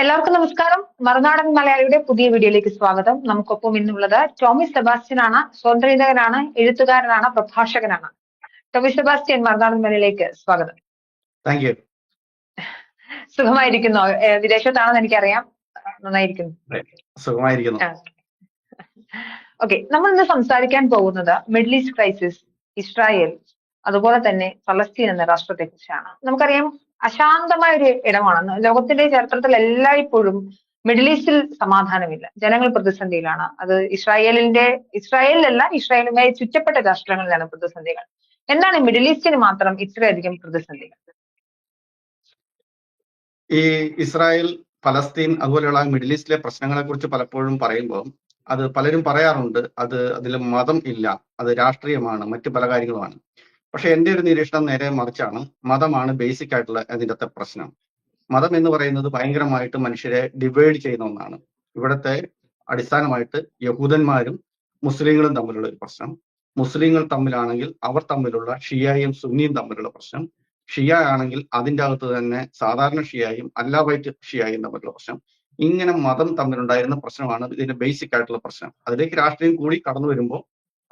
എല്ലാവർക്കും നമസ്കാരം. മറുനാടൻ മലയാളിയുടെ പുതിയ വീഡിയോയിലേക്ക് സ്വാഗതം. നമുക്കൊപ്പം ഇന്നുള്ളത് ടോമി സെബാസ്റ്റ്യൻ ആണ് സ്വതന്ത്രനാണ് എഴുത്തുകാരനാണ് പ്രഭാഷകനാണ്. ടോമി സെബാസ്റ്റ്യൻ മറുനാടൻ മലയിലേക്ക് സ്വാഗതം. താങ്ക് യു സുഖമായിരിക്കുന്നു? വിദേശത്താണെന്ന് എനിക്കറിയാം. നന്നായിരിക്കുന്നു. സുഖമായിരിക്കുന്നു. ഓക്കെ നമ്മൾ ഇന്ന് സംസാരിക്കാൻ പോകുന്നത് മിഡിൽ ഈസ്റ്റ് ക്രൈസിസ് ഇസ്രായേൽ അതുപോലെ തന്നെ ഫലസ്തീൻ എന്ന രാഷ്ട്രത്തെ കുറിച്ചാണ് നമുക്കറിയാം അശാന്തമായ ഒരു ഇടമാണ് ലോകത്തിന്റെ ചരിത്രത്തിൽ എല്ലായ്പ്പോഴും മിഡിൽ ഈസ്റ്റിൽ സമാധാനമില്ല. ജനങ്ങൾ പ്രതിസന്ധിയിലാണ്. അത് ഇസ്രായേലിന്റെ ഇസ്രായേലിലല്ല ഇസ്രായേലുമായി ചുറ്റപ്പെട്ട രാഷ്ട്രങ്ങളിലാണ് പ്രതിസന്ധികൾ. എന്താണ് മിഡിൽ ഈസ്റ്റിന് മാത്രം ഇത്രയധികം പ്രതിസന്ധികൾ? ഈ ഇസ്രായേൽ ഫലസ്തീൻ അതുപോലെയുള്ള മിഡിൽ ഈസ്റ്റിലെ പ്രശ്നങ്ങളെ കുറിച്ച് പലപ്പോഴും പറയുമ്പോൾ അത് പലരും പറയാറുണ്ട്. അത് അതിൽ മതം ഇല്ല. അത് രാഷ്ട്രീയമാണ്. മറ്റു പല കാര്യങ്ങളുമാണ്. പക്ഷെ എന്റെ ഒരു നിരീക്ഷണം നേരെ മറിച്ചാണ്. മതമാണ് ബേസിക് ആയിട്ടുള്ള അതിന്റെ പ്രശ്നം. മതം എന്ന് പറയുന്നത് ഭയങ്കരമായിട്ട് മനുഷ്യരെ ഡിവൈഡ് ചെയ്യുന്ന ഒന്നാണ്. ഇവിടുത്തെ അടിസ്ഥാനമായിട്ട് യഹൂദന്മാരും മുസ്ലിങ്ങളും തമ്മിലുള്ള ഒരു പ്രശ്നം. മുസ്ലിങ്ങൾ തമ്മിലാണെങ്കിൽ അവർ തമ്മിലുള്ള ഷിയായും സുന്നിയും തമ്മിലുള്ള പ്രശ്നം. ഷിയ ആണെങ്കിൽ അതിന്റെ അകത്ത് തന്നെ സാധാരണ ഷിയായും അല്ലാവൈറ്റ് ഷിയായും തമ്മിലുള്ള പ്രശ്നം. ഇങ്ങനെ മതം തമ്മിലുണ്ടായിരുന്ന പ്രശ്നമാണ് ഇതിന്റെ ബേസിക് ആയിട്ടുള്ള പ്രശ്നം. അതിലേക്ക് രാഷ്ട്രീയം കൂടി കടന്നു വരുമ്പോൾ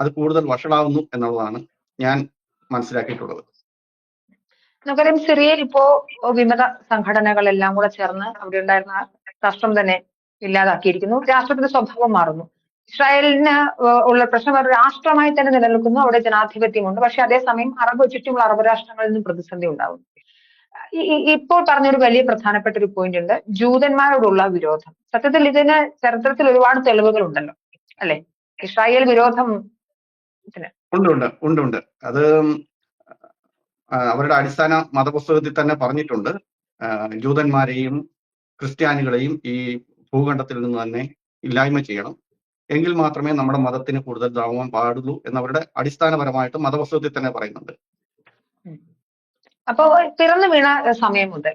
അത് കൂടുതൽ വഷളാവുന്നു എന്നുള്ളതാണ് ഞാൻ മനസ്സിലാക്കിയിട്ടുള്ളത്. നമുക്കറിയാം സിറിയയിൽ ഇപ്പോ വിമത സംഘടനകളെല്ലാം കൂടെ ചേർന്ന് അവിടെ ഉണ്ടായിരുന്ന രാഷ്ട്രം തന്നെ ഇല്ലാതാക്കിയിരിക്കുന്നു. രാഷ്ട്രത്തിന്റെ സ്വഭാവം മാറുന്നു. ഇസ്രായേലിന് ഉള്ള പ്രശ്നം രാഷ്ട്രമായി തന്നെ നിലനിൽക്കുന്നു. അവിടെ ജനാധിപത്യമുണ്ട്. പക്ഷെ അതേസമയം അറബ് ചുറ്റുമുള്ള അറബ് രാഷ്ട്രങ്ങളിൽ നിന്നും പ്രതിസന്ധി ഉണ്ടാകുന്നു ഇപ്പോൾ പറഞ്ഞൊരു വലിയ പ്രധാനപ്പെട്ട ഒരു പോയിന്റ് ഉണ്ട്. ജൂതന്മാരോടുള്ള വിരോധം. സത്യത്തിൽ ഇതിന് ചരിത്രത്തിൽ ഒരുപാട് തെളിവുകൾ ഉണ്ടല്ലോ അല്ലെ? ഇസ്രായേൽ വിരോധം ഉണ്ട് ഉണ്ട് ഉണ്ട് ഉണ്ട്. അത് അവരുടെ അടിസ്ഥാന മതപുസ്തകത്തിൽ തന്നെ പറഞ്ഞിട്ടുണ്ട്. ജൂതന്മാരെയും ക്രിസ്ത്യാനികളെയും ഈ ഭൂഖണ്ഡത്തിൽ നിന്ന് തന്നെ ഇല്ലായ്മ ചെയ്യണം. എങ്കിൽ മാത്രമേ നമ്മുടെ മതത്തിന് കൂടുതൽ ദാവാൻ പാടുള്ളൂ എന്നവരുടെ അടിസ്ഥാനപരമായിട്ട് മതപുസ്തകത്തിൽ തന്നെ പറയുന്നുണ്ട്. അപ്പൊ പിറന്നു വീണ സമയം മുതൽ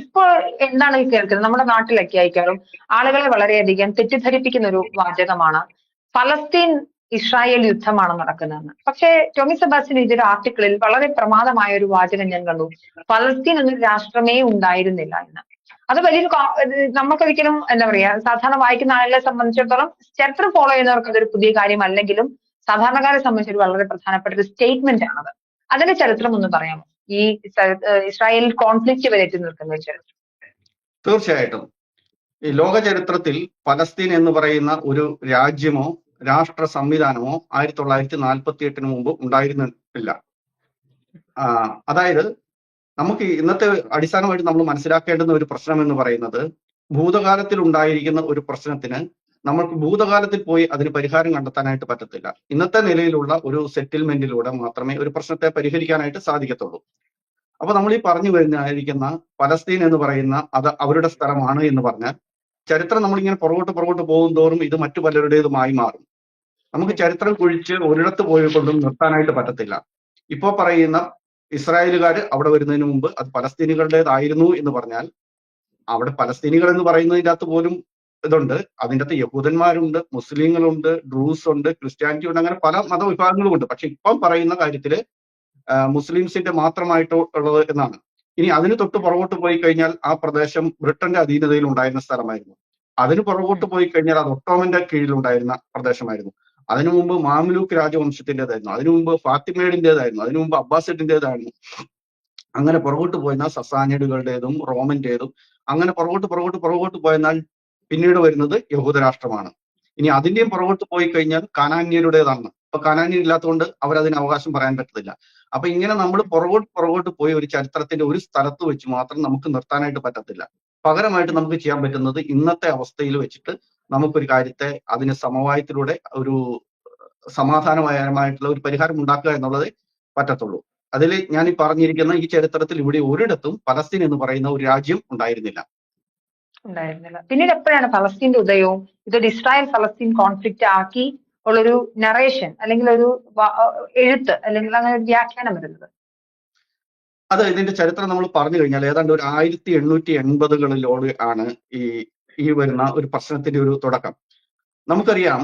ഇപ്പോൾ എന്താണ് കേൾക്കുന്നത്? നമ്മുടെ നാട്ടിലൊക്കെ ആയിക്കാളും ആളുകളെ വളരെയധികം തെറ്റിദ്ധരിപ്പിക്കുന്ന ഒരു വാചകമാണ്. ഫലസ്തീൻ ഇസ്രായേൽ യുദ്ധമാണ് നടക്കുന്നതെന്ന്. പക്ഷേ ടോമി സെബാസ്റ്റ്യൻ ഇതൊരു ആർട്ടിക്കിളിൽ വളരെ പ്രമാദമായ ഒരു വാചകം ഞാൻ കണ്ടു. ഫലസ്തീൻ എന്നൊരു രാഷ്ട്രമേ ഉണ്ടായിരുന്നില്ല എന്ന്. അത് വലിയൊരു നമുക്കൊരിക്കലും എന്താ പറയാ സാധാരണ വായിക്കുന്ന ആളുകളെ സംബന്ധിച്ചിടത്തോളം ചരിത്രം ഫോളോ ചെയ്യുന്നവർക്ക് അതൊരു പുതിയ കാര്യമല്ലെങ്കിലും സാധാരണക്കാരെ സംബന്ധിച്ച് വളരെ പ്രധാനപ്പെട്ട ഒരു സ്റ്റേറ്റ്മെന്റ് ആണത്. അതിന്റെ ചരിത്രം ഒന്ന് പറയാമോ? ഈ ഇസ്രായേൽ കോൺഫ്ലിക്റ്റ് വരെ എത്തി നിൽക്കുന്ന ചരിത്രം. തീർച്ചയായിട്ടും. ഈ ലോക ചരിത്രത്തിൽ പലസ്തീൻ എന്ന് പറയുന്ന ഒരു രാജ്യമോ രാഷ്ട്ര സംവിധാനമോ ആയിരത്തി തൊള്ളായിരത്തി നാൽപ്പത്തി എട്ടിന് മുമ്പ് ഉണ്ടായിരുന്നില്ല അതായത് നമുക്ക് ഇന്നത്തെ അടിസ്ഥാനമായിട്ട് നമ്മൾ മനസ്സിലാക്കേണ്ടുന്ന ഒരു പ്രശ്നം എന്ന് പറയുന്നത് ഭൂതകാലത്തിൽ ഉണ്ടായിരിക്കുന്ന ഒരു പ്രശ്നത്തിന് നമ്മൾക്ക് ഭൂതകാലത്തിൽ പോയി അതിന് പരിഹാരം കണ്ടെത്താനായിട്ട് പറ്റത്തില്ല. ഇന്നത്തെ നിലയിലുള്ള ഒരു സെറ്റിൽമെന്റിലൂടെ മാത്രമേ ഒരു പ്രശ്നത്തെ പരിഹരിക്കാനായിട്ട് സാധിക്കത്തുള്ളൂ. അപ്പൊ നമ്മൾ ഈ പറഞ്ഞു വരുന്നതായിരിക്കുന്ന പലസ്തീൻ എന്ന് പറയുന്ന അത് അവരുടെ സ്ഥലമാണ് എന്ന് പറഞ്ഞാൽ ചരിത്രം നമ്മളിങ്ങനെ പുറകോട്ട് പുറകോട്ട് പോകും തോറും ഇത് മറ്റു പലരുടേതുമായി മാറും. നമുക്ക് ചരിത്രം കുഴിച്ച് ഒരിടത്ത് പോയി കൊണ്ടും നിർത്താനായിട്ട് പറ്റത്തില്ല. ഇപ്പോൾ പറയുന്ന ഇസ്രായേലുകാർ അവിടെ വരുന്നതിന് മുമ്പ് അത് പലസ്തീനികളുടേതായിരുന്നു എന്ന് പറഞ്ഞാൽ അവിടെ പലസ്തീനികൾ എന്ന് പറയുന്നതിന്റെ അകത്ത് പോലും ഇതുണ്ട്. അതിന്റെ അകത്ത് യഹൂദന്മാരുണ്ട് മുസ്ലിങ്ങളുണ്ട് ഡ്രൂസ് ഉണ്ട് ക്രിസ്ത്യാനിറ്റി ഉണ്ട് അങ്ങനെ പല മതവിഭാഗങ്ങളും ഉണ്ട്. പക്ഷെ ഇപ്പം പറയുന്ന കാര്യത്തിൽ മുസ്ലിംസിന്റെ മാത്രമായിട്ട് ഉള്ളത് എന്നാണ്. ഇനി അതിന് തൊട്ട് പുറകോട്ട് പോയി കഴിഞ്ഞാൽ ആ പ്രദേശം ബ്രിട്ടന്റെ അധീനതയിൽ ഉണ്ടായിരുന്ന സ്ഥലമായിരുന്നു. അതിന് പുറകോട്ട് പോയി കഴിഞ്ഞാൽ അത് ഒട്ടോമന്റെ കീഴിലുണ്ടായിരുന്ന പ്രദേശമായിരുന്നു. അതിനു മുമ്പ് മാമലൂക്ക് രാജവംശത്തിന്റെതായിരുന്നു. അതിനു മുമ്പ് ഫാത്തിമയുടേതായിരുന്നു. അതിനു മുമ്പ് അബ്ബാസിഡിന്റെതായിരുന്നു അങ്ങനെ പുറകോട്ട് പോയെന്നാൽ സസാനിഡുകളുടേതും റോമന്റേതും അങ്ങനെ പുറകോട്ട് പുറകോട്ട് പുറകോട്ട് പോയെന്നാൽ പിന്നീട് വരുന്നത് യഹൂദരാഷ്ട്രമാണ്. ഇനി അതിന്റെയും പുറകോട്ട് പോയി കഴിഞ്ഞാൽ കാനാന്യരുടേതാണ്. അപ്പൊ കാനാന്യർ ഇല്ലാത്തതുകൊണ്ട് അവരതിന് അവകാശം പറയാൻ പറ്റത്തില്ല. അപ്പൊ ഇങ്ങനെ നമ്മൾ പുറകോട്ട് പുറകോട്ട് പോയി ഒരു ചരിത്രത്തിന്റെ ഒരു സ്ഥലത്ത് വെച്ച് മാത്രം നമുക്ക് നിർത്താനായിട്ട് പറ്റത്തില്ല. പകരമായിട്ട് നമുക്ക് ചെയ്യാൻ പറ്റുന്നത് ഇന്നത്തെ അവസ്ഥയിൽ വെച്ചിട്ട് നമുക്കൊരു കാര്യത്തെ അതിന് സമവായത്തിലൂടെ ഒരു സമാധാനപരമായിട്ടുള്ള ഒരു പരിഹാരം ഉണ്ടാക്കുക എന്നുള്ളത് പറ്റത്തുള്ളൂ. അതിൽ ഞാൻ ഈ പറഞ്ഞിരിക്കുന്ന ഈ ചരിത്രത്തിൽ ഇവിടെ ഒരിടത്തും പലസ്തീൻ എന്ന് പറയുന്ന ഒരു രാജ്യം ഉണ്ടായിരുന്നില്ല. ഉണ്ടായിരുന്നില്ല. പിന്നീട് എപ്പോഴാണ് ഫലസ്തീന്റെ ഉദയവും ഇതൊരു ഇസ്രായേൽ ഫലസ്തീൻ കോൺഫ്ലിക്റ്റ് ആക്കി ഉള്ളൊരു നറേഷൻ അല്ലെങ്കിൽ ഒരു എഴുത്ത് അല്ലെങ്കിൽ അങ്ങനെ ഒരു വ്യാഖ്യാനം വരുന്നത്? അത് ഇതിന്റെ ചരിത്രം നമ്മൾ പറഞ്ഞു കഴിഞ്ഞാൽ ഏതാണ്ട് ഒരു ആയിരത്തി എണ്ണൂറ്റി എൺപതുകളിലോട് ആണ് ഈ ഈ വരുന്ന ഒരു പ്രശ്നത്തിന്റെ ഒരു തുടക്കം. നമുക്കറിയാം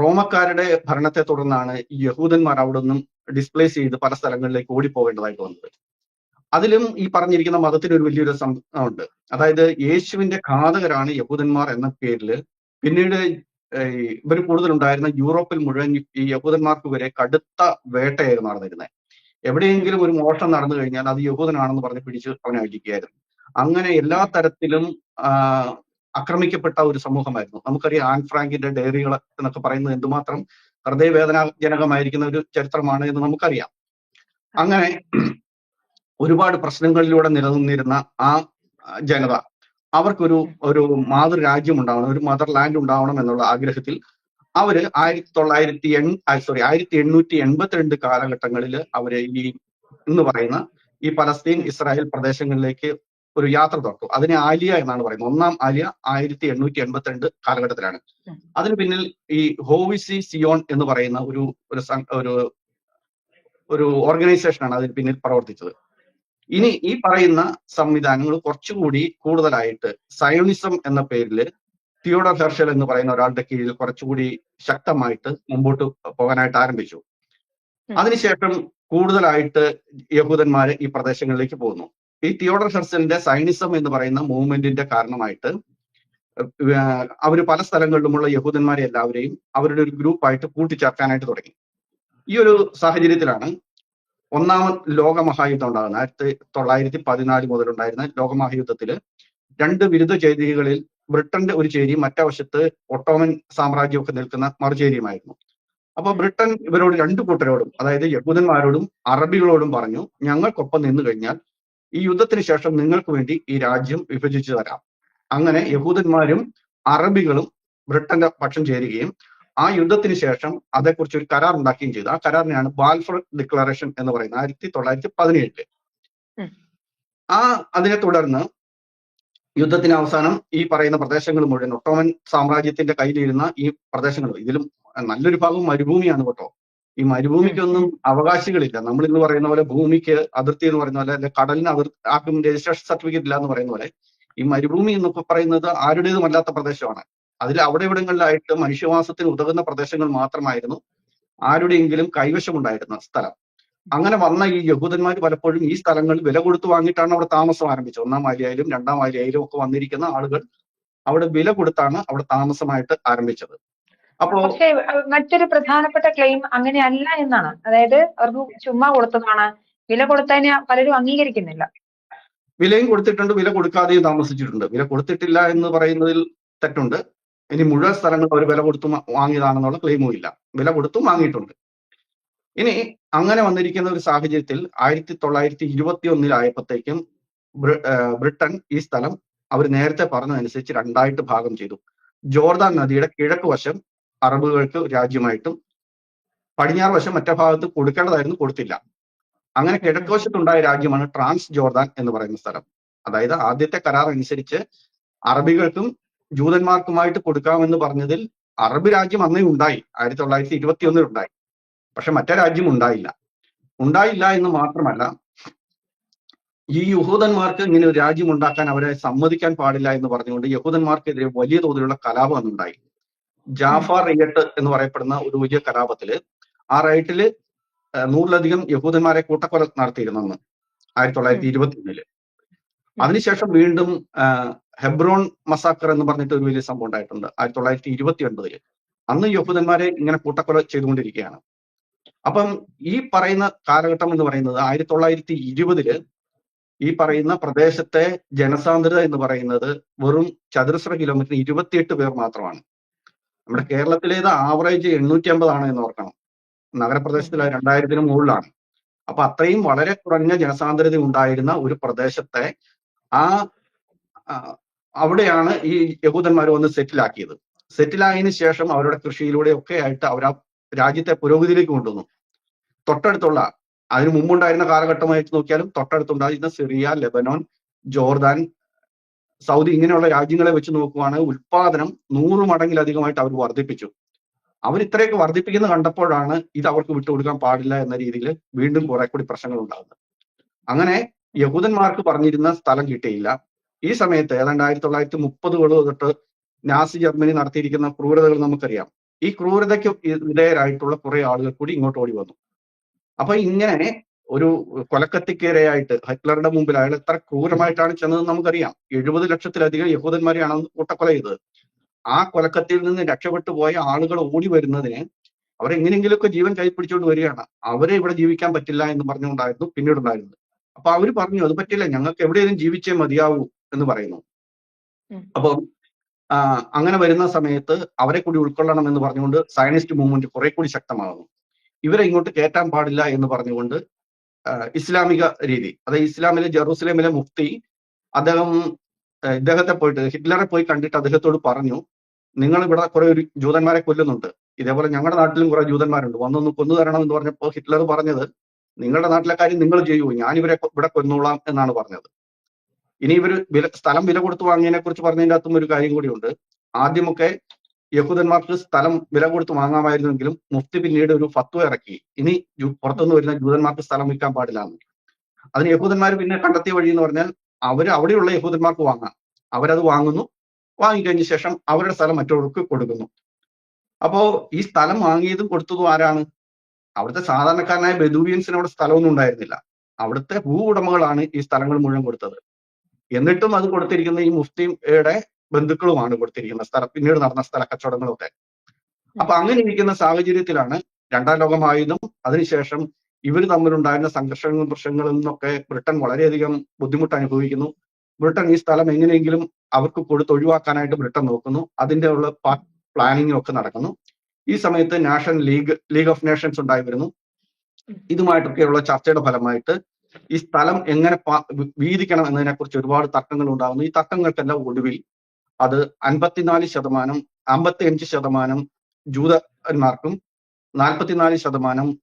റോമക്കാരുടെ ഭരണത്തെ തുടർന്നാണ് ഈ യഹൂദന്മാർ അവിടെ നിന്നും ഡിസ്പ്ലേസ് ചെയ്ത് പല സ്ഥലങ്ങളിലേക്ക് ഓടിപ്പോകേണ്ടതായിട്ട് വന്നത്. അതിലും ഈ പറഞ്ഞിരിക്കുന്ന മതത്തിന് ഒരു വലിയൊരു ഉണ്ട്. അതായത് യേശുവിന്റെ ഘാതകരാണ് യഹൂദന്മാർ എന്ന പേരിൽ പിന്നീട് ഇവർ കൂടുതലുണ്ടായിരുന്ന യൂറോപ്പിൽ മുഴുവൻ ഈ യഹൂദന്മാർക്ക് വരെ കടുത്ത വേട്ടയായിരുന്നു നടന്നിരുന്നത്. എവിടെയെങ്കിലും ഒരു മോഷണം നടന്നു കഴിഞ്ഞാൽ അത് യഹൂദനാണെന്ന് പറഞ്ഞ് പിടിച്ച് അവനെ അടിക്കുകയായിരുന്നു അങ്ങനെ എല്ലാ തരത്തിലും ആക്രമിക്കപ്പെട്ട ഒരു സമൂഹമായിരുന്നു. നമുക്കറിയാം ആൻ ഫ്രാങ്കിന്റെ ഡയറികൾ എന്നൊക്കെ പറയുന്നത് എന്തുമാത്രം ഹൃദയവേദനാജനകമായിരിക്കുന്ന ഒരു ചരിത്രമാണ് എന്ന് നമുക്കറിയാം. അങ്ങനെ ഒരുപാട് പ്രശ്നങ്ങളിലൂടെ നിലനിന്നിരുന്ന ആ ജനത അവർക്കൊരു ഒരു മാതൃരാജ്യം ഉണ്ടാവണം ഒരു മദർ ലാൻഡ് ഉണ്ടാവണം എന്നുള്ള ആഗ്രഹത്തിൽ അവർ ആയിരത്തി തൊള്ളായിരത്തി എൺ സോറി ആയിരത്തി എണ്ണൂറ്റി എൺപത്തിരണ്ട് കാലഘട്ടങ്ങളിൽ അവർ ഈ എന്ന് പറയുന്ന ഈ പലസ്തീൻ ഇസ്രായേൽ പ്രദേശങ്ങളിലേക്ക് ഒരു യാത്ര തുറക്കും. അതിനെ ആലിയ എന്നാണ് പറയുന്നത്. ഒന്നാം ആലിയ ആയിരത്തി എണ്ണൂറ്റി എൺപത്തിരണ്ട് കാലഘട്ടത്തിലാണ് അതിന് പിന്നിൽ ഈ ഹോവിസി സിയോൺ എന്ന് പറയുന്ന ഒരു ഒരു ഒരു ഒരു ഓർഗനൈസേഷനാണ് അതിന് പിന്നിൽ പ്രവർത്തിച്ചത്. ഇനി ഈ പറയുന്ന സംവിധാനങ്ങൾ കുറച്ചുകൂടി കൂടുതലായിട്ട് സയോണിസം എന്ന പേരിൽ തിയോഡർ ഹെർഷൽ എന്ന് പറയുന്ന ഒരാളുടെ കീഴിൽ കുറച്ചുകൂടി ശക്തമായിട്ട് മുമ്പോട്ട് പോകാനായിട്ട് ആരംഭിച്ചു. അതിനുശേഷം കൂടുതലായിട്ട് യഹൂദന്മാര് ഈ പ്രദേശങ്ങളിലേക്ക് പോകുന്നു. ഈ തിയോഡർ ഹെർസലിന്റെ സൈനിസം എന്ന് പറയുന്ന മൂവ്മെന്റിന്റെ കാരണമായിട്ട് അവർ പല സ്ഥലങ്ങളിലുമുള്ള യഹൂദന്മാരെ എല്ലാവരെയും അവരുടെ ഒരു ഗ്രൂപ്പായിട്ട് കൂട്ടിച്ചേർക്കാനായിട്ട് തുടങ്ങി. ഈ ഒരു സാഹചര്യത്തിലാണ് ഒന്നാം ലോകമഹായുദ്ധം ഉണ്ടാകുന്നത്. ആയിരത്തി തൊള്ളായിരത്തി പതിനാല് മുതലുണ്ടായിരുന്ന ലോകമഹായുദ്ധത്തിൽ രണ്ട് വിരുദ്ധ ചേരികളിൽ ബ്രിട്ടന്റെ ഒരു ചേരിയും മറ്റവശത്ത് ഒട്ടോമൻ സാമ്രാജ്യമൊക്കെ നിൽക്കുന്ന മറുചേരിയുമായിരുന്നു. അപ്പൊ ബ്രിട്ടൻ ഇവരോട് രണ്ടു കൂട്ടരോടും അതായത് യഹൂദന്മാരോടും അറബികളോടും പറഞ്ഞു ഞങ്ങൾക്കൊപ്പം നിന്നു കഴിഞ്ഞാൽ ഈ യുദ്ധത്തിന് ശേഷം നിങ്ങൾക്ക് വേണ്ടി ഈ രാജ്യം വിഭജിച്ചു തരാം. അങ്ങനെ യഹൂദന്മാരും അറബികളും ബ്രിട്ടന്റെ പക്ഷം ചേരുകയും ആ യുദ്ധത്തിന് ശേഷം അതേക്കുറിച്ച് ഒരു കരാർ ഉണ്ടാക്കുകയും ചെയ്തു. ആ കരാറിനെയാണ് ബാൽഫർ ഡിക്ലറേഷൻ എന്ന് പറയുന്നത് ആയിരത്തി തൊള്ളായിരത്തി പതിനേഴിൽ. ആ അതിനെ തുടർന്ന് യുദ്ധത്തിന് അവസാനം ഈ പറയുന്ന പ്രദേശങ്ങൾ മുഴുവൻ ഒട്ടോമൻ സാമ്രാജ്യത്തിന്റെ കയ്യിലിരുന്ന ഈ പ്രദേശങ്ങൾ ഇതിലും നല്ലൊരു ഭാഗം മരുഭൂമിയാണ് കേട്ടോ. ഈ മരുഭൂമിക്കൊന്നും അവകാശികളില്ല. നമ്മൾ ഇന്ന് പറയുന്ന പോലെ ഭൂമിക്ക് അതിർത്തി എന്ന് പറയുന്ന പോലെ അല്ലെ കടലിന് അതിർ ആർക്കും രജിസ്ട്രേഷൻ സർട്ടിഫിക്കറ്റ് ഇല്ല എന്ന് പറയുന്ന പോലെ ഈ മരുഭൂമി എന്നൊക്കെ പറയുന്നത് ആരുടേതുമല്ലാത്ത പ്രദേശമാണ്. അതിൽ അവിടെ ഇവിടങ്ങളിലായിട്ട് മനുഷ്യവാസത്തിന് ഉതകുന്ന പ്രദേശങ്ങൾ മാത്രമായിരുന്നു ആരുടെയെങ്കിലും കൈവശമുണ്ടായിരുന്ന സ്ഥലം. അങ്ങനെ വന്ന ഈ യഹൂദന്മാർ പലപ്പോഴും ഈ സ്ഥലങ്ങൾ വില കൊടുത്ത് വാങ്ങിയിട്ടാണ് അവിടെ താമസം ആരംഭിച്ചത്. ഒന്നാം വാലിയായാലും രണ്ടാം വാലിയായാലും ഒക്കെ വന്നിരിക്കുന്ന ആളുകൾ അവിടെ വില കൊടുത്താണ് അവിടെ താമസമായിട്ട് ആരംഭിച്ചത്. അപ്പോ പക്ഷേ മറ്റൊരു പ്രധാനപ്പെട്ട ക്ലെയിം അങ്ങനെയല്ല എന്നാണ്. അതായത് അവർക്ക് ചുമ്മാ കൊടുത്തതാണ്. വില കൊടുത്തതിനെ പലരും അംഗീകരിക്കുന്നില്ല. വിലയും കൊടുത്തിട്ടുണ്ട് വില കൊടുക്കാതെയും താമസിച്ചിട്ടുണ്ട്. വില കൊടുത്തിട്ടില്ല എന്ന് പറയുന്നതിൽ തെറ്റുണ്ട്. ഇനി മുഴുവൻ സ്ഥലങ്ങൾ അവർ വില കൊടുത്തു വാങ്ങിയതാണെന്നുള്ള ക്ലെയിമും ഇല്ല. വില കൊടുത്തും വാങ്ങിയിട്ടുണ്ട്. ഇനി അങ്ങനെ വന്നിരിക്കുന്ന ഒരു സാഹചര്യത്തിൽ ആയിരത്തി തൊള്ളായിരത്തി ഇരുപത്തി ഒന്നിലായപ്പോഴത്തേക്കും ബ്രിട്ടൻ ഈ സ്ഥലം അവർ നേരത്തെ പറഞ്ഞതനുസരിച്ച് രണ്ടായിട്ട് ഭാഗം ചെയ്തു. ജോർദാൻ നദിയുടെ കിഴക്ക് വശം അറബുകൾക്ക് രാജ്യമായിട്ടും പടിഞ്ഞാറ് വശം മറ്റേ ഭാഗത്ത് കൊടുക്കേണ്ടതായിരുന്നു കൊടുത്തില്ല. അങ്ങനെ കിഴക്കുവശത്തുണ്ടായ രാജ്യമാണ് ട്രാൻസ് ജോർദാൻ എന്ന് പറയുന്ന സ്ഥലം. അതായത് ആദ്യത്തെ കരാർ അനുസരിച്ച് അറബികൾക്കും ജൂതന്മാർക്കുമായിട്ട് കൊടുക്കാമെന്ന് പറഞ്ഞതിൽ അറബ് രാജ്യം അന്നേ ഉണ്ടായി. ആയിരത്തി തൊള്ളായിരത്തി ഇരുപത്തി ഒന്നിൽ ഉണ്ടായി. പക്ഷെ മറ്റേ രാജ്യം ഉണ്ടായില്ല. ഉണ്ടായില്ല എന്ന് മാത്രമല്ല ഈ യഹൂദന്മാർക്ക് ഇങ്ങനെ ഒരു രാജ്യം ഉണ്ടാക്കാൻ അവരെ സമ്മതിക്കാൻ പാടില്ല എന്ന് പറഞ്ഞുകൊണ്ട് യഹൂദന്മാർക്കെതിരെ വലിയ തോതിലുള്ള കലാപം അന്നുണ്ടായി. ജാഫർ റിയട്ട് എന്ന് പറയപ്പെടുന്ന ഒരു വലിയ കലാപത്തിൽ ആ റൈറ്റിൽ നൂറിലധികം യഹൂദന്മാരെ കൂട്ടക്കൊല നടത്തിയിരുന്നു അന്ന് ആയിരത്തി തൊള്ളായിരത്തി ഇരുപത്തി ഒന്നിൽ അതിനുശേഷം വീണ്ടും ഹെബ്രോൺ മസാക്കർ എന്ന് പറഞ്ഞിട്ട് ഒരു വലിയ സംഭവം ഉണ്ടായിട്ടുണ്ട് ആയിരത്തി തൊള്ളായിരത്തി ഇരുപത്തി ഒൻപതിൽ അന്ന് യഹൂദന്മാരെ ഇങ്ങനെ കൂട്ടക്കൊല ചെയ്തുകൊണ്ടിരിക്കുകയാണ്. അപ്പം ഈ പറയുന്ന കാലഘട്ടം എന്ന് പറയുന്നത് ആയിരത്തി തൊള്ളായിരത്തി ഇരുപതിൽ ഈ പറയുന്ന പ്രദേശത്തെ ജനസാന്ദ്രത എന്ന് പറയുന്നത് വെറും ചതുരശ്ര കിലോമീറ്ററിന് ഇരുപത്തിയെട്ട് പേർ മാത്രമാണ്. നമ്മുടെ കേരളത്തിലേത് ആവറേജ് എണ്ണൂറ്റി അമ്പതാണ് എന്ന് ഓർക്കണം. നഗരപ്രദേശത്തിൽ രണ്ടായിരത്തിന് മുകളിലാണ്. അപ്പൊ അത്രയും വളരെ കുറഞ്ഞ ജനസാന്ദ്രത ഉണ്ടായിരുന്ന ഒരു പ്രദേശത്തെ ആ ആ, അവിടെയാണ് ഈ യഹൂദന്മാർ വന്ന് സെറ്റിലാക്കിയത് സെറ്റിലായതിനു ശേഷം അവരുടെ കൃഷിയിലൂടെ ഒക്കെ ആയിട്ട് അവർ ആ രാജ്യത്തെ പുരോഗതിയിലേക്ക് കൊണ്ടുവന്നു. തൊട്ടടുത്തുള്ള അതിന് മുമ്പുണ്ടായിരുന്ന കാലഘട്ടമായിട്ട് നോക്കിയാലും തൊട്ടടുത്തുണ്ടായിരുന്ന സിറിയ ലെബനോൻ ജോർദാൻ സൗദി ഇങ്ങനെയുള്ള രാജ്യങ്ങളെ വെച്ച് നോക്കുവാണെങ്കിൽ ഉൽപാദനം നൂറ് മടങ്ങിലധികമായിട്ട് അവർ വർദ്ധിപ്പിച്ചു. അവർ ഇത്രയൊക്കെ വർദ്ധിപ്പിക്കുന്ന കണ്ടപ്പോഴാണ് ഇത് അവർക്ക് വിട്ടുകൊടുക്കാൻ പാടില്ല എന്ന രീതിയിൽ വീണ്ടും കുറെ കൂടി പ്രശ്നങ്ങൾ ഉണ്ടാകുന്നത് അങ്ങനെ യഹൂദന്മാർക്ക് പറഞ്ഞിരുന്ന സ്ഥലം കിട്ടിയില്ല. ഈ സമയത്ത് ഏതാണ്ട് ആയിരത്തി തൊള്ളായിരത്തി മുപ്പതുകൾ തൊട്ട് നാസി ജർമ്മനി നടത്തിയിരിക്കുന്ന ക്രൂരതകൾ നമുക്കറിയാം. ഈ ക്രൂരതയ്ക്ക് വിധേയരായിട്ടുള്ള കുറെ ആളുകൾ കൂടി ഇങ്ങോട്ട് ഓടി വന്നു. അപ്പൊ ഇങ്ങനെ ഒരു കൊലക്കത്തിക്കേരയായിട്ട് ഹിറ്റ്ലറുടെ മുമ്പിൽ അയാൾ എത്ര ക്രൂരമായിട്ടാണ് ചെന്നതെന്ന് നമുക്കറിയാം. എഴുപത് ലക്ഷത്തിലധികം യഹൂദന്മാരെയാണ് കൂട്ടക്കൊല ചെയ്തത്. ആ കൊലക്കത്തിൽ നിന്ന് രക്ഷപ്പെട്ടു പോയ ആളുകൾ ഓടി വരുന്നതിന് അവരെങ്ങനെയെങ്കിലുമൊക്കെ ജീവൻ കൈപ്പിടിച്ചുകൊണ്ട് വരികയാണ്. അവരെ ഇവിടെ ജീവിക്കാൻ പറ്റില്ല എന്ന് പറഞ്ഞുകൊണ്ടായിരുന്നു പിന്നീട് ഉണ്ടായിരുന്നത് അപ്പൊ അവർ പറഞ്ഞു അത് പറ്റില്ല ഞങ്ങൾക്ക് എവിടെയെങ്കിലും ജീവിച്ചേ മതിയാവൂ എന്ന് പറയുന്നു. അപ്പം അങ്ങനെ വരുന്ന സമയത്ത് അവരെ കൂടി ഉൾക്കൊള്ളണം എന്ന് പറഞ്ഞുകൊണ്ട് സയനിസ്റ്റ് മൂവ്മെന്റ് കുറെ കൂടി ശക്തമാകുന്നു. ഇവരെ ഇങ്ങോട്ട് കയറ്റാൻ പാടില്ല എന്ന് പറഞ്ഞുകൊണ്ട് ഇസ്ലാമിക രീതി. അതായത് ഇസ്ലാമിലെ ജെറൂസലേമിലെ മുഫ്തി അദ്ദേഹം ഇദ്ദേഹത്തെ പോയിട്ട് ഹിറ്റ്ലറെ പോയി കണ്ടിട്ട് അദ്ദേഹത്തോട് പറഞ്ഞു നിങ്ങൾ ഇവിടെ കുറെ ഒരു ജൂതന്മാരെ കൊല്ലുന്നുണ്ട്. ഇതേപോലെ ഞങ്ങളുടെ നാട്ടിലും കുറെ ജൂതന്മാരുണ്ട്. വന്നൊന്ന് കൊന്നു തരണം എന്ന് പറഞ്ഞപ്പോൾ ഹിറ്റ്ലർ പറഞ്ഞത് നിങ്ങളുടെ നാട്ടിലെ കാര്യം നിങ്ങൾ ചെയ്യൂ. ഞാൻ ഇവരെ ഇവിടെ കൊന്നോളാം എന്നാണ് പറഞ്ഞത്. ഇനി ഇവർ വില സ്ഥലം വില കൊടുത്ത് വാങ്ങിയതിനെ കുറിച്ച് പറഞ്ഞതിന്റെ അകത്തും ഒരു കാര്യം കൂടിയുണ്ട്. ആദ്യമൊക്കെ യഹൂദന്മാർക്ക് സ്ഥലം വില കൊടുത്ത് വാങ്ങാമായിരുന്നെങ്കിലും മുഫ്തി പിന്നീട് ഒരു ഫത്വ ഇറക്കി. ഇനി പുറത്തുനിന്ന് വരുന്ന ജൂതന്മാർക്ക് സ്ഥലം വിൽക്കാൻ പാടില്ല എന്ന്. അതിന് യഹൂദന്മാർ പിന്നെ കണ്ടെത്തിയ വഴി എന്ന് പറഞ്ഞാൽ അവർ അവിടെയുള്ള യഹൂദന്മാർക്ക് വാങ്ങാം. അവരത് വാങ്ങുന്നു. വാങ്ങിക്കഴിഞ്ഞ ശേഷം അവരുടെ സ്ഥലം മറ്റവർക്ക് കൊടുക്കുന്നു. അപ്പോ ഈ സ്ഥലം വാങ്ങിയതും കൊടുത്തതും ആരാണ്? അവിടുത്തെ സാധാരണക്കാരനായ ബെദൂവിയൻസിന് അവിടെ സ്ഥലമൊന്നും ഉണ്ടായിരുന്നില്ല. അവിടുത്തെ ഭൂ ഉടമകളാണ് ഈ സ്ഥലങ്ങൾ മുഴുവൻ കൊടുത്തത്. എന്നിട്ടും അത് കൊടുത്തിരിക്കുന്ന ഈ മുഫ്തിയുടെ ബന്ധുക്കളുമാണ് കൊടുത്തിരിക്കുന്ന സ്ഥലം പിന്നീട് നടന്ന സ്ഥല കച്ചവടങ്ങളൊക്കെ. അപ്പൊ അങ്ങനെ ഇരിക്കുന്ന സാഹചര്യത്തിലാണ് രണ്ടാം ലോകമായതും അതിനുശേഷം ഇവർ തമ്മിലുണ്ടായിരുന്ന സംഘർഷങ്ങളും പ്രശ്നങ്ങളിൽ നിന്നൊക്കെ ബ്രിട്ടൻ വളരെയധികം ബുദ്ധിമുട്ട് അനുഭവിക്കുന്നു. ബ്രിട്ടൻ ഈ സ്ഥലം എങ്ങനെയെങ്കിലും അവർക്ക് കൊടുത്ത് ഒഴിവാക്കാനായിട്ട് ബ്രിട്ടൻ നോക്കുന്നു. അതിന്റെ ഉള്ള പ്ലാനിങ്ങും ഒക്കെ നടക്കുന്നു. ഈ സമയത്ത് national league League of Nations ഉണ്ടായി വരുന്നു. ഇതുമായിട്ടൊക്കെയുള്ള ചർച്ചയുടെ ഫലമായിട്ട് ഈ സ്ഥലം എങ്ങനെ വീതിക്കണം എന്നതിനെ കുറിച്ച് ഒരുപാട് തർക്കങ്ങൾ ഉണ്ടാകുന്നു ഈ തർക്കങ്ങൾക്കെല്ലാം ഒടുവിൽ അത് അൻപത്തിനാല് ശതമാനം അമ്പത്തി അഞ്ച് ശതമാനം ജൂതന്മാർക്കും നാൽപ്പത്തിനാല് ശതമാനം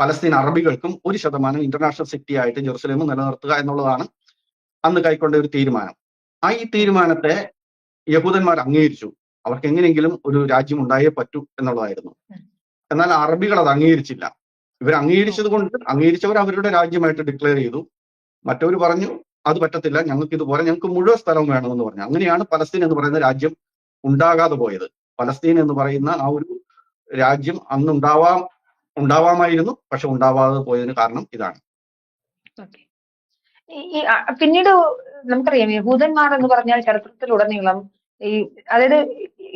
പലസ്തീൻ അറബികൾക്കും ഒരു ശതമാനം ഇന്റർനാഷണൽ സിറ്റി ആയിട്ട് ജെറുസലേം നിലനിർത്തുക എന്നുള്ളതാണ് അന്ന് കൈക്കൊണ്ട ഒരു തീരുമാനം. ആ ഈ തീരുമാനത്തെ യഹൂദന്മാർ അംഗീകരിച്ചു. അവർക്ക് എങ്ങനെയെങ്കിലും ഒരു രാജ്യം ഉണ്ടായേ പറ്റൂ എന്നുള്ളതായിരുന്നു. എന്നാൽ അറബികൾ അത് അംഗീകരിച്ചില്ല. ഇവർ അംഗീകരിച്ചത് കൊണ്ട് അംഗീകരിച്ചവർ അവരുടെ രാജ്യമായിട്ട് ഡിക്ലെയർ ചെയ്തു. മറ്റവർ പറഞ്ഞു അത് പറ്റത്തില്ല. ഞങ്ങൾക്ക് ഇത് പോരാ ഞങ്ങൾക്ക് മുഴുവൻ സ്ഥലവും വേണമെന്ന് പറഞ്ഞു. അങ്ങനെയാണ് പലസ്തീൻ എന്ന് പറയുന്ന രാജ്യം ഉണ്ടാകാതെ പോയത്. പലസ്തീൻ എന്ന് പറയുന്ന ആ ഒരു രാജ്യം അന്ന് ഉണ്ടാവാം ഉണ്ടാവാമായിരുന്നു പക്ഷെ ഉണ്ടാവാതെ പോയതിന് കാരണം ഇതാണ്. പിന്നീട് നമുക്കറിയാം യഹൂദന്മാർ എന്ന് പറഞ്ഞാൽ ചരിത്രത്തിലുടനീളം ഈ അതായത്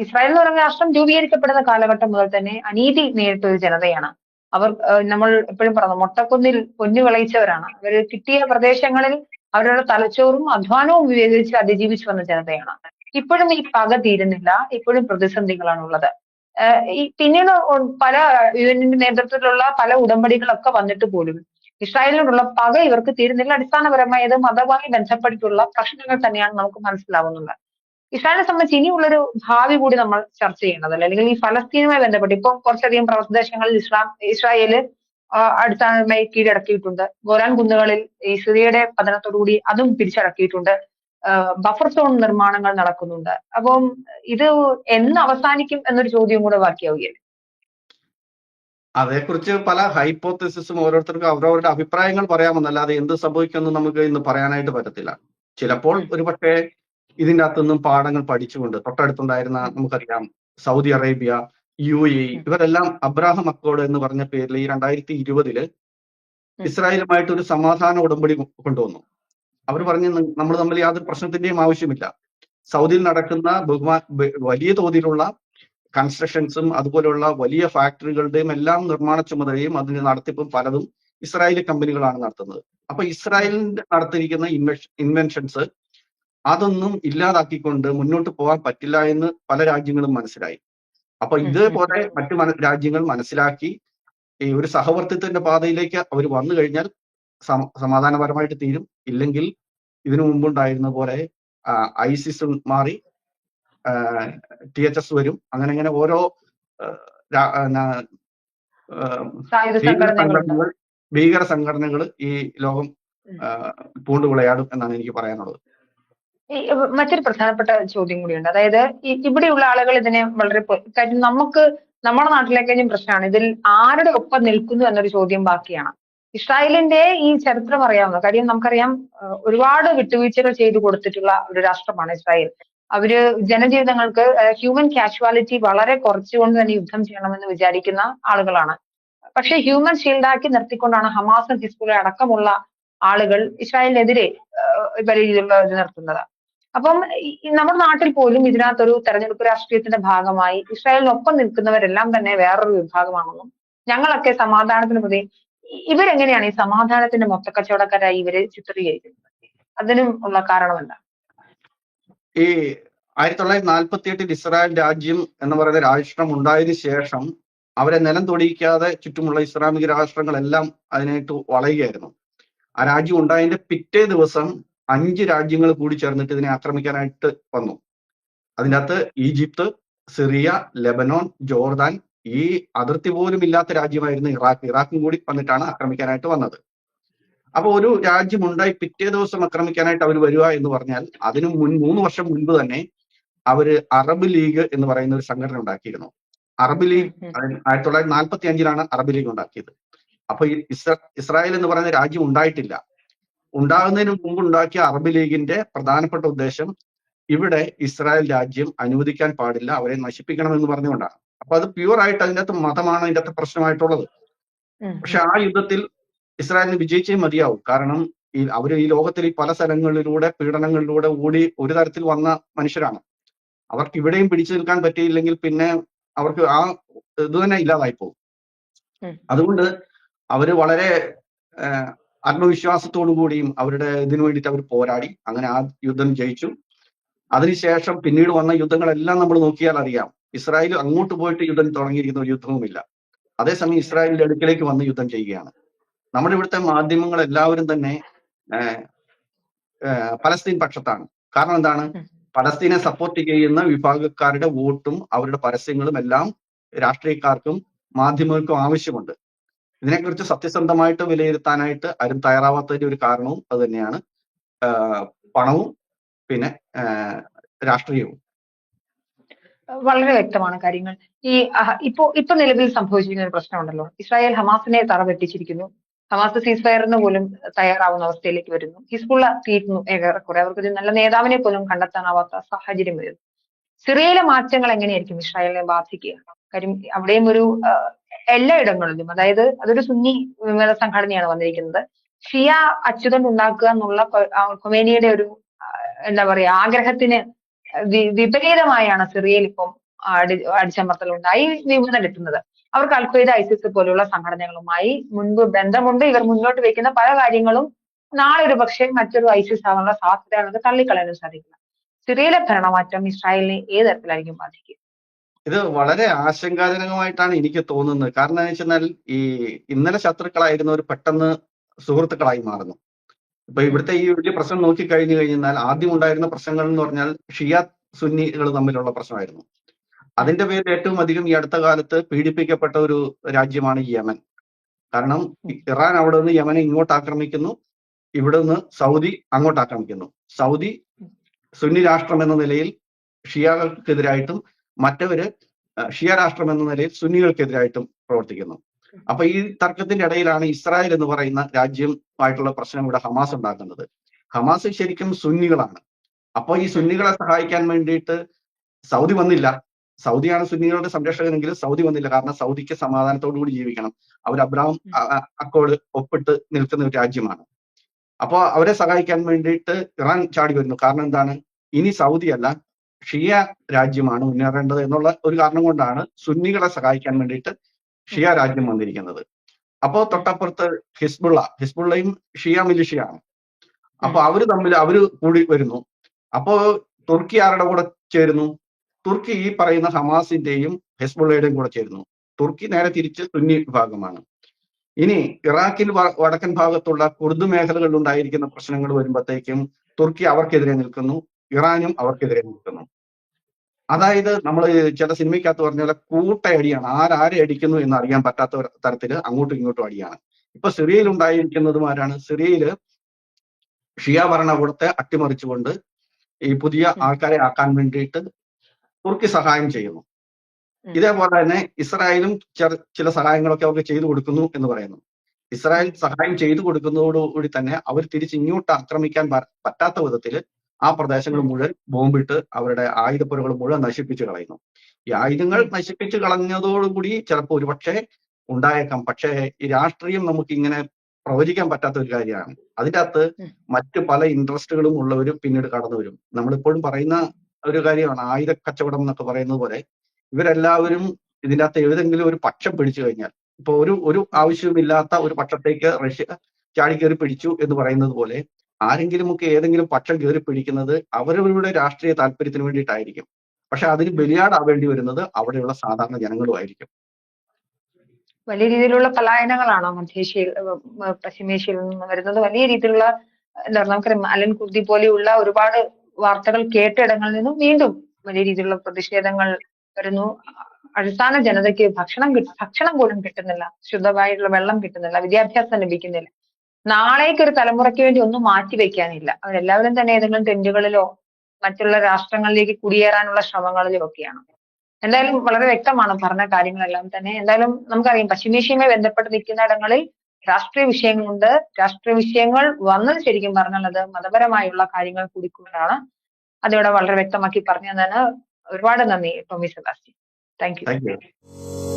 ഇസ്രായേൽ എന്ന് പറഞ്ഞ രാഷ്ട്രം രൂപീകരിക്കപ്പെടുന്ന കാലഘട്ടം മുതൽ തന്നെ അനീതി നേരിട്ട ഒരു ജനതയാണ്. അവർ നമ്മൾ എപ്പോഴും പറഞ്ഞു മൊട്ടക്കുന്നിൽ പൊന്നു വിളയിച്ചവരാണ് അവർ കിട്ടിയ പ്രദേശങ്ങളിൽ അവരുടെ തലച്ചോറും അധ്വാനവും ഉപയോഗിച്ച് അതിജീവിച്ചു വന്ന ജനതയാണ്. ഇപ്പോഴും ഈ പക തീരുന്നില്ല. ഇപ്പോഴും പ്രതിസന്ധികളാണ് ഉള്ളത് ഈ പിന്നീട് പല യു എന്നിന്റെ നേതൃത്വത്തിലുള്ള പല ഉടമ്പടികളൊക്കെ വന്നിട്ട് പോലും ഇസ്രായേലിനോടുള്ള പക ഇവർക്ക് തീരുന്നില്ല. അടിസ്ഥാനപരമായി അത് മതവുമായി ബന്ധപ്പെട്ടിട്ടുള്ള പ്രശ്നങ്ങൾ തന്നെയാണ് നമുക്ക് മനസ്സിലാവുന്നത്. ഇസ്രായേലിനെ സംബന്ധിച്ച് ഇനിയുള്ളൊരു ഭാവി കൂടി നമ്മൾ ചർച്ച ചെയ്യേണ്ടതല്ലേ? അല്ലെങ്കിൽ ഈ ഫലസ്തീനുമായി ബന്ധപ്പെട്ട് ഇപ്പൊ കുറച്ചധികം പ്രദേശങ്ങളിൽ ഇസ്ലാം ഇസ്രായേൽ ആ, അടിസ്ഥാനപരമായി കീഴടക്കിയിട്ടുണ്ട് ഗോലാൻ കുന്നുകളിൽ ഈ സിറിയയുടെ പതനത്തോടുകൂടി അതും പിടിച്ചടക്കിയിട്ടുണ്ട്. ബഫർ സോൺ നിർമ്മാണങ്ങൾ നടക്കുന്നുണ്ട്. അപ്പം ഇത് എന്ന് അവസാനിക്കും എന്നൊരു ചോദ്യം കൂടെ ബാക്കിയാവുകയല്ലേ അതേക്കുറിച്ച് പല ഹൈപ്പോത്തസിസും ഓരോരുത്തർക്കും അവരവരുടെ അഭിപ്രായങ്ങൾ പറയാമെന്നല്ലാതെ എന്ത് സംഭവിക്കുമെന്ന് നമുക്ക് ഇന്ന് പറയാനായിട്ട് പറ്റത്തില്ല. ചിലപ്പോൾ ഒരുപക്ഷെ ഇതിന്റെ അകത്തുനിന്നും പാഠങ്ങൾ പഠിച്ചുകൊണ്ട് തൊട്ടടുത്തുണ്ടായിരുന്ന നമുക്കറിയാം സൗദി അറേബ്യ യു എ ഇവരെല്ലാം അബ്രാഹം അക്കോഡ് എന്ന് പറഞ്ഞ പേരിൽ ഈ രണ്ടായിരത്തി ഇരുപതിൽ ഇസ്രായേലുമായിട്ട് ഒരു സമാധാന ഉടമ്പടി കൊണ്ടുവന്നു. അവർ പറഞ്ഞു നമ്മൾ തമ്മിൽ യാതൊരു പ്രശ്നത്തിന്റെയും ആവശ്യമില്ല. സൗദിയിൽ നടക്കുന്ന ബഹുമാ വലിയ തോതിലുള്ള കൺസ്ട്രക്ഷൻസും അതുപോലെയുള്ള വലിയ ഫാക്ടറികളുടെയും എല്ലാം നിർമ്മാണ ചുമതലയും അതിന്റെ നടത്തിപ്പും പലതും ഇസ്രായേലി കമ്പനികളാണ് നടത്തുന്നത്. അപ്പൊ ഇസ്രായേലിന്റെ നടത്തിയിരിക്കുന്ന ഇൻവെൻഷൻസ് അതൊന്നും ഇല്ലാതാക്കിക്കൊണ്ട് മുന്നോട്ട് പോകാൻ പറ്റില്ല എന്ന് പല രാജ്യങ്ങളും മനസ്സിലായി. അപ്പൊ. ഇതേപോലെ മറ്റു രാജ്യങ്ങൾ മനസ്സിലാക്കി ഈ ഒരു സഹവർത്തിത്വത്തിന്റെ പാതയിലേക്ക് അവർ വന്നു കഴിഞ്ഞാൽ സമാധാനപരമായിട്ട് തീരും. ഇല്ലെങ്കിൽ ഇതിനു മുമ്പുണ്ടായിരുന്ന പോലെ ഐസിസ് മാറി ടി എച്ച് എസ് വരും. അങ്ങനെ അങ്ങനെ ഓരോ ഭീകര സംഘടനകൾ ഈ ലോകം പൂണ്ടുവിളയാടും പൂണ്ട് വിളയാടും എന്നാണ് എനിക്ക് പറയാനുള്ളത്. മറ്റൊരു പ്രധാനപ്പെട്ട ചോദ്യം കൂടിയുണ്ട്. അതായത് ഇവിടെയുള്ള ആളുകൾ ഇതിനെ വളരെ കാര്യം നമുക്ക് നമ്മുടെ നാട്ടിലേക്കും പ്രശ്നമാണ്. ഇതിൽ ആരുടെ ഒപ്പം നിൽക്കുന്നു എന്നൊരു ചോദ്യം ബാക്കിയാണ്. ഇസ്രായേലിന്റെ ഈ ചരിത്രം അറിയാവുന്ന കാര്യം നമുക്കറിയാം ഒരുപാട് വിട്ടുവീഴ്ചകൾ ചെയ്തു കൊടുത്തിട്ടുള്ള ഒരു രാഷ്ട്രമാണ് ഇസ്രായേൽ. അവർ ജനജീവിതങ്ങൾക്ക് ഹ്യൂമൻ കാഷ്വാലിറ്റി വളരെ കുറച്ചുകൊണ്ട് തന്നെ യുദ്ധം ചെയ്യണമെന്ന് വിചാരിക്കുന്ന ആളുകളാണ്. പക്ഷെ ഹ്യൂമൻ ഷീൽഡാക്കി നിർത്തിക്കൊണ്ടാണ് ഹമാസും ഹിസ്ബുള്ള അടക്കമുള്ള ആളുകൾ ഇസ്രായേലിനെതിരെ വലിയ രീതിയിലുള്ള ഇത് നിർത്തുന്നത്. അപ്പം നമ്മുടെ നാട്ടിൽ പോലും ഇതിനകത്തൊരു തെരഞ്ഞെടുപ്പ് രാഷ്ട്രീയത്തിന്റെ ഭാഗമായി ഇസ്രായേലിനൊപ്പം നിൽക്കുന്നവരെല്ലാം തന്നെ വേറൊരു വിഭാഗമാണെന്നും ഞങ്ങളൊക്കെ സമാധാനത്തിന് പ്രതി ഇവരെങ്ങനെയാണ് ഈ സമാധാനത്തിന്റെ മൊത്തക്കച്ചവടക്കാരായി ഇവരെ ചിത്രീകരിക്കുന്നത്? അതിനും ഉള്ള കാരണം എന്താ? ഈ ആയിരത്തി തൊള്ളായിരത്തി നാൽപ്പത്തി എട്ടിൽ ഇസ്രായേൽ രാജ്യം എന്ന് പറയുന്ന രാഷ്ട്രം ഉണ്ടായതിനു ശേഷം അവരെ നിലം തൊടിയിക്കാതെ ചുറ്റുമുള്ള ഇസ്ലാമിക രാഷ്ട്രങ്ങളെല്ലാം അതിനായിട്ട് വളയുകയായിരുന്നു. ആ രാജ്യം ഉണ്ടായതിന്റെ പിറ്റേ ദിവസം അഞ്ച് രാജ്യങ്ങൾ കൂടി ചേർന്നിട്ട് ഇതിനെ ആക്രമിക്കാനായിട്ട് വന്നു. അതിന്റെ അകത്ത് ഈജിപ്ത് സിറിയ ലെബനോൺ ജോർദാൻ ഈ അതിർത്തി പോലും ഇല്ലാത്ത രാജ്യമായിരുന്നു ഇറാഖ്. ഇറാഖും കൂടി വന്നിട്ടാണ് ആക്രമിക്കാനായിട്ട് വന്നത്. അപ്പൊ ഒരു രാജ്യം ഉണ്ടായി പിറ്റേ ദിവസം ആക്രമിക്കാനായിട്ട് അവർ വരിക എന്ന് പറഞ്ഞാൽ അതിനു മുൻ മൂന്ന് വർഷം മുൻപ് തന്നെ അവർ അറബ് ലീഗ് എന്ന് പറയുന്ന ഒരു സംഘടന ഉണ്ടാക്കിയിരുന്നു. Arab League. ആയിരത്തി തൊള്ളായിരത്തി നാൽപ്പത്തി അഞ്ചിലാണ് അറബ് ലീഗ് ഉണ്ടാക്കിയത്. അപ്പൊ ഇസ്ര ഇസ്രായേൽ എന്ന് പറയുന്ന രാജ്യം ഉണ്ടായിട്ടില്ല. ഉണ്ടാകുന്നതിന് മുമ്പ് ഉണ്ടാക്കിയ അറബ് ലീഗിന്റെ പ്രധാനപ്പെട്ട ഉദ്ദേശം ഇവിടെ ഇസ്രായേൽ രാജ്യം അനുവദിക്കാൻ പാടില്ല അവരെ നശിപ്പിക്കണം എന്ന് പറഞ്ഞുകൊണ്ടാണ്. അപ്പൊ അത് പ്യൂർ ആയിട്ട് അതിന്റെ അകത്ത് മതമാണ് അതിന്റെ അകത്ത് പ്രശ്നമായിട്ടുള്ളത് പക്ഷെ ആ യുദ്ധത്തിൽ ഇസ്രായേലിന് വിജയിച്ചേ മതിയാവും. കാരണം ഈ അവർ ഈ ലോകത്തിൽ ഈ പല സ്ഥലങ്ങളിലൂടെ പീഡനങ്ങളിലൂടെ ഓടി ഒരു തരത്തിൽ വന്ന മനുഷ്യരാണ്. അവർക്ക് ഇവിടെയും പിടിച്ചു നിൽക്കാൻ പറ്റിയില്ലെങ്കിൽ പിന്നെ അവർക്ക് ആ ഇത് തന്നെ ഇല്ലാതായി പോകും അതുകൊണ്ട് അവർ വളരെ ആത്മവിശ്വാസത്തോടു കൂടിയും അവരുടെ ഇതിനു വേണ്ടിയിട്ട് അവർ പോരാടി. അങ്ങനെ ആ യുദ്ധം ജയിച്ചു. അതിനുശേഷം പിന്നീട് വന്ന യുദ്ധങ്ങളെല്ലാം നമ്മൾ നോക്കിയാൽ അറിയാം. ഇസ്രായേൽ അങ്ങോട്ട് പോയിട്ട് യുദ്ധം തുടങ്ങിയിരിക്കുന്ന ഒരു യുദ്ധവുമില്ല. അതേസമയം ഇസ്രായേലിന്റെ അടുക്കിലേക്ക് വന്ന് യുദ്ധം ചെയ്യുകയാണ്. നമ്മുടെ ഇവിടുത്തെ മാധ്യമങ്ങൾ എല്ലാവരും തന്നെ പലസ്തീൻ പക്ഷത്താണ്. കാരണം എന്താണ്? പലസ്തീനെ സപ്പോർട്ട് ചെയ്യുന്ന വിഭാഗക്കാരുടെ വോട്ടും അവരുടെ പരസ്യങ്ങളും എല്ലാം രാഷ്ട്രീയക്കാർക്കും മാധ്യമങ്ങൾക്കും ആവശ്യമുണ്ട്. ഇതിനെക്കുറിച്ച് സത്യസന്ധമായിട്ട് വിലയിരുത്താനായിട്ട് ആരും തയ്യാറാവാത്തതിന്റെ ഒരു കാരണവും അത് തന്നെയാണ്. പണവും പിന്നെ രാഷ്ട്രീയവും. വളരെ വ്യക്തമാണ് കാര്യങ്ങൾ. ഈ ഇപ്പോ ഇപ്പൊ നിലവിൽ സംഭവിച്ചിരിക്കുന്ന ഒരു പ്രശ്നമുണ്ടല്ലോ. ഇസ്രായേൽ ഹമാസിനെ തറ വെട്ടിച്ചിരിക്കുന്നു ഹമാസ് സീസ് ഫയറിന് പോലും തയ്യാറാവുന്ന അവസ്ഥയിലേക്ക് വരുന്നു. ഹിസ്ബുള്ള തീരുന്നു ഏറെക്കുറെ. അവർക്ക് ഒരു നല്ല നേതാവിനെ പോലും കണ്ടെത്താനാവാത്ത സാഹചര്യം വരുന്നു. സിറിയയിലെ മാറ്റങ്ങൾ എങ്ങനെയായിരിക്കും ഇസ്രായേലിനെ ബാധിക്കുക? കാര്യം അവിടെയും ഒരു എല്ലായിടങ്ങളിലും അതായത് അതൊരു സുന്നി വിമത സംഘടനയാണ് വന്നിരിക്കുന്നത്. ഷിയ അച്യുതൻ ഉണ്ടാക്കുക എന്നുള്ള ഖുമേനിയുടെ ഒരു എന്താ പറയാ ആഗ്രഹത്തിന് വിപരീതമായാണ് സിറിയയിൽ ഇപ്പം അടി വിമതം എത്തുന്നത്. അവർക്ക് അൽഖ്വയ്ദ ഐസിസ് പോലുള്ള സംഘടനകളുമായി മുൻപ് ബന്ധമുണ്ട്. ഇവർ മുന്നോട്ട് വെക്കുന്ന പല കാര്യങ്ങളും നാളെ ഒരു പക്ഷേ മറ്റൊരു ഐസിസ് ആവാനുള്ള സാധ്യതയാണെന്ന് തള്ളിക്കളയാനും സാധിക്കില്ല. സിറിയയിലെ ഭരണമാറ്റം ഇസ്രായേലിനെ ഏത് തരത്തിലായിരിക്കും ബാധിക്കുക? ഇത് വളരെ ആശങ്കാജനകമായിട്ടാണ് എനിക്ക് തോന്നുന്നത്. കാരണം എന്ന് വെച്ചാൽ ഈ ഇന്നലെ ശത്രുക്കളായിരുന്നവർ പെട്ടെന്ന് സുഹൃത്തുക്കളായി മാറുന്നു. ഇപ്പൊ ഇവിടുത്തെ ഈ വലിയ പ്രശ്നം നോക്കി കഴിഞ്ഞു കഴിഞ്ഞാൽ ആദ്യം ഉണ്ടായിരുന്ന പ്രശ്നങ്ങൾ എന്ന് പറഞ്ഞാൽ ഷിയ സുന്നികൾ തമ്മിലുള്ള പ്രശ്നമായിരുന്നു. അതിന്റെ പേരിൽ ഏറ്റവും അധികം ഈ അടുത്ത കാലത്ത് പീഡിപ്പിക്കപ്പെട്ട ഒരു രാജ്യമാണ് യമൻ. കാരണം ഇറാൻ അവിടെ നിന്ന് യമനെ ഇങ്ങോട്ട് ആക്രമിക്കുന്നു. ഇവിടെ നിന്ന് സൗദി അങ്ങോട്ട് ആക്രമിക്കുന്നു. സൗദി സുന്നി രാഷ്ട്രം എന്ന നിലയിൽ ഷിയകൾക്കെതിരായിട്ടും മറ്റവര് ഷിയ രാഷ്ട്രം എന്ന നിലയിൽ സുന്നികൾക്കെതിരായിട്ടും പ്രവർത്തിക്കുന്നു. അപ്പൊ ഈ തർക്കത്തിന്റെ ഇടയിലാണ് ഇസ്രായേൽ എന്ന് പറയുന്ന രാജ്യമായിട്ടുള്ള പ്രശ്നം ഇവിടെ ഹമാസ് ഉണ്ടാക്കുന്നത്. ഹമാസ് ശരിക്കും സുന്നികളാണ്. അപ്പോൾ ഈ സുന്നികളെ സഹായിക്കാൻ വേണ്ടിയിട്ട് സൗദി വന്നില്ല. സൗദിയാണ് സുന്നികളുടെ സംരക്ഷകനെങ്കിലും സൗദി വന്നില്ല. കാരണം സൗദിക്ക് സമാധാനത്തോടു കൂടി ജീവിക്കണം. അവർ അബ്രാം അ- അ- ഒപ്പിട്ട് നിൽക്കുന്ന ഒരു രാജ്യമാണ്. അപ്പോൾ അവരെ സഹായിക്കാൻ വേണ്ടിയിട്ട് ഇറാൻ ചാടി വരുന്നു. കാരണം എന്താണ്? ഇനി സൗദി അല്ല ഷിയ രാജ്യമാണ് മുന്നേറേണ്ടത് എന്നുള്ള ഒരു കാരണം കൊണ്ടാണ് സുന്നികളെ സഹായിക്കാൻ വേണ്ടിയിട്ട് ഷിയ രാജ്യം വന്നിരിക്കുന്നത്. അപ്പോ തൊട്ടപ്പുറത്ത് ഹിസ്ബുള്ള ഹിസ്ബുള്ളയും ഷിയ മിലിഷിയാണ്. അപ്പൊ അവർ തമ്മിൽ അവർ കൂടി വരുന്നു. അപ്പോ തുർക്കി ആരുടെ കൂടെ ചേരുന്നു? തുർക്കി ഈ പറയുന്ന ഹമാസിന്റെയും ഹെസ്ബുള്ളയുടെയും കൂടെ ചേരുന്നു. തുർക്കി നേരെ തിരിച്ച് സുന്നി വിഭാഗമാണ്. ഇനി ഇറാഖിൽ വടക്കൻ ഭാഗത്തുള്ള കുർദ് മേഖലകളിൽ ഉണ്ടായിരിക്കുന്ന പ്രശ്നങ്ങൾ വരുമ്പോഴത്തേക്കും തുർക്കി അവർക്കെതിരെ നിൽക്കുന്നു. ഇറാനും അവർക്കെതിരെ നിൽക്കുന്നു. അതായത് നമ്മൾ ചില സിനിമയ്ക്കകത്ത് പറഞ്ഞ പോലെ കൂട്ടയടിയാണ്. ആരാരെ അടിക്കുന്നു എന്ന് അറിയാൻ പറ്റാത്ത തരത്തിൽ അങ്ങോട്ടും ഇങ്ങോട്ടും അടിയാണ്. ഇപ്പൊ സിറിയയിൽ ഉണ്ടായിരിക്കുന്നതുമാരാണ് സിറിയയിൽ സിറിയയിൽ ഷിയ ഭരണകൂടത്തെ അട്ടിമറിച്ചുകൊണ്ട് ഈ പുതിയ ആൾക്കാരെ ആക്കാൻ വേണ്ടിയിട്ട് തുർക്കി സഹായം ചെയ്യുന്നു. ഇതേപോലെ തന്നെ ഇസ്രായേലും ചില സഹായങ്ങളൊക്കെ അവർക്ക് ചെയ്തു കൊടുക്കുന്നു എന്ന് പറയുന്നു. ഇസ്രായേൽ സഹായം ചെയ്തു കൊടുക്കുന്നതോടുകൂടി തന്നെ അവർ തിരിച്ച് ഇങ്ങോട്ട് ആക്രമിക്കാൻ പറ്റാത്ത വിധത്തിൽ ആ പ്രദേശങ്ങൾ മുഴുവൻ ബോംബിട്ട് അവരുടെ ആയുധപ്പുരകൾ മുഴുവൻ നശിപ്പിച്ചു കളയുന്നു. ഈ ആയുധങ്ങൾ നശിപ്പിച്ചു കളഞ്ഞതോടുകൂടി ചിലപ്പോൾ ഒരുപക്ഷെ ഉണ്ടായേക്കാം. പക്ഷേ ഈ രാഷ്ട്രീയം നമുക്ക് ഇങ്ങനെ പ്രവചിക്കാൻ പറ്റാത്ത ഒരു കാര്യമാണ്. അതിന്റെ അകത്ത് മറ്റു പല ഇൻട്രസ്റ്റുകളും ഉള്ളവർ പിന്നീട് കടന്നു വരും നമ്മളിപ്പോഴും പറയുന്ന ഒരു കാര്യമാണ് ആയുധ കച്ചവടം എന്നൊക്കെ പറയുന്നത് പോലെ ഇവരെല്ലാവരും ഇതിന്റെ അകത്ത് ഏതെങ്കിലും ഒരു പക്ഷം പിടിച്ചു കഴിഞ്ഞാൽ ഇപ്പൊ ഒരു ഒരു ആവശ്യവുമില്ലാത്ത ഒരു പക്ഷത്തേക്ക് റഷ്യ ചാടിക്കേറി പിടിച്ചു എന്ന് പറയുന്നത് പോലെ ആരെങ്കിലുമൊക്കെ ഏതെങ്കിലും പക്ഷം കയറി പിടിക്കുന്നത് അവരവരുടെ രാഷ്ട്രീയ താല്പര്യത്തിന് വേണ്ടിയിട്ടായിരിക്കും. പക്ഷെ അതിന് ബലിയാടാവേണ്ടി വരുന്നത് അവിടെയുള്ള സാധാരണ ജനങ്ങളുമായിരിക്കും വലിയ രീതിയിലുള്ള പലായനങ്ങളാണോ മധ്യേഷ്യയിൽ പശ്ചിമേഷ്യയിൽ നിന്ന് വരുന്നത്. വലിയ രീതിയിലുള്ള എന്താ പറയുക അലൻ കുർദി പോലെയുള്ള ഒരുപാട് വാർത്തകൾ കേട്ടിടങ്ങളിൽ നിന്നും വീണ്ടും വലിയ രീതിയിലുള്ള പ്രതിഷേധങ്ങൾ വരുന്നു. അടിസ്ഥാന ജനതയ്ക്ക് ഭക്ഷണം ഭക്ഷണം പോലും കിട്ടുന്നില്ല. ശുദ്ധമായിട്ടുള്ള വെള്ളം കിട്ടുന്നില്ല. വിദ്യാഭ്യാസം ലഭിക്കുന്നില്ല. നാളേക്ക് ഒരു തലമുറയ്ക്ക് വേണ്ടി ഒന്നും മാറ്റി വെക്കാനില്ല. അവരെല്ലാവരും തന്നെ ഏതെങ്കിലും ടെന്റുകളിലോ മറ്റുള്ള രാഷ്ട്രങ്ങളിലേക്ക് കുടിയേറാനുള്ള ശ്രമങ്ങളിലോ ഒക്കെയാണ്. എന്തായാലും വളരെ വ്യക്തമാണ് പറഞ്ഞ കാര്യങ്ങളെല്ലാം തന്നെ. എന്തായാലും നമുക്കറിയാം പശ്ചിമേഷ്യയുമായി ബന്ധപ്പെട്ട് നിൽക്കുന്ന ഇടങ്ങളിൽ രാഷ്ട്രീയ വിഷയങ്ങളുണ്ട്. രാഷ്ട്രീയ വിഷയങ്ങൾ വന്നത് ശരിക്കും പറഞ്ഞാൽ അത് മതപരമായുള്ള കാര്യങ്ങൾ കൂടിക്കൊണ്ടാണ്. അതിവിടെ വളരെ വ്യക്തമാക്കി പറഞ്ഞു തന്നതിന് ഒരുപാട് നന്ദി ടോമി സെബാസ്റ്റ്യൻ. Thank you